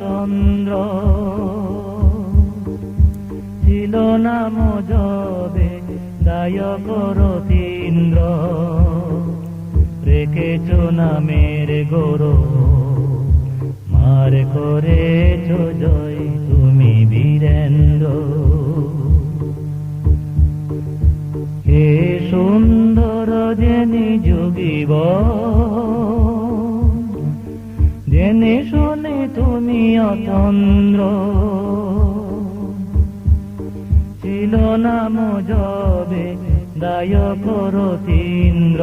চন্দ্র ছিল নাম জবে দায়ক রতীন্দ্র। রেখেছ নামের গৌর মার করেছ জয়, তুমি বীরেন্দ্র। হে সুন্দর জেনে যোগীব জেনে তুমি অতন্দ্র ছিল নাম যবে দায়ক রতীন্দ্র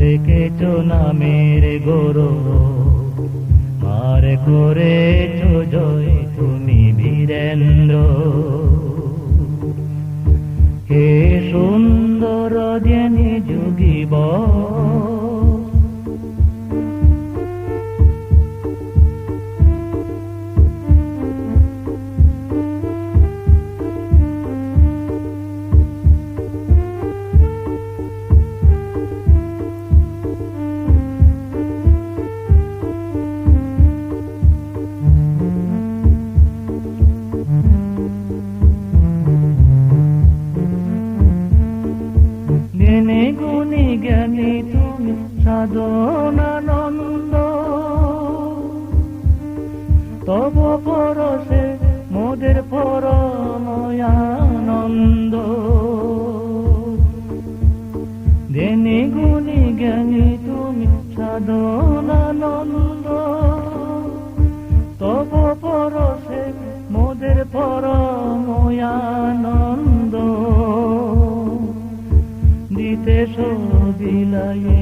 রেখেছ নামের গৌর। মার করেছ জয় তুমি বীরেন্দ্র। হে সুন্দর জেনে যুগিব সাধনানন্দ তব পরশে মোদের পরময়ানন্দ। জ্ঞানে গুণে জ্ঞানী তুমি সাধনানন্দ। তব পরশে মোদের পরময়ানন্দ। দিতে বিলায়ে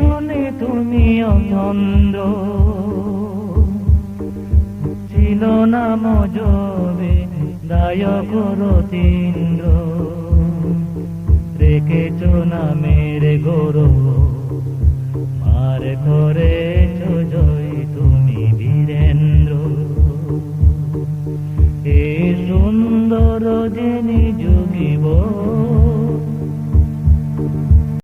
শুনে তুমি অন্ধ ছিল নাম যবে দায়ক রতীন্দ্র। রেখেছ নামের গৌর মার করেছ জয় তুমি বীরেন্দ্র। এ সুন্দর জেনে যুগিব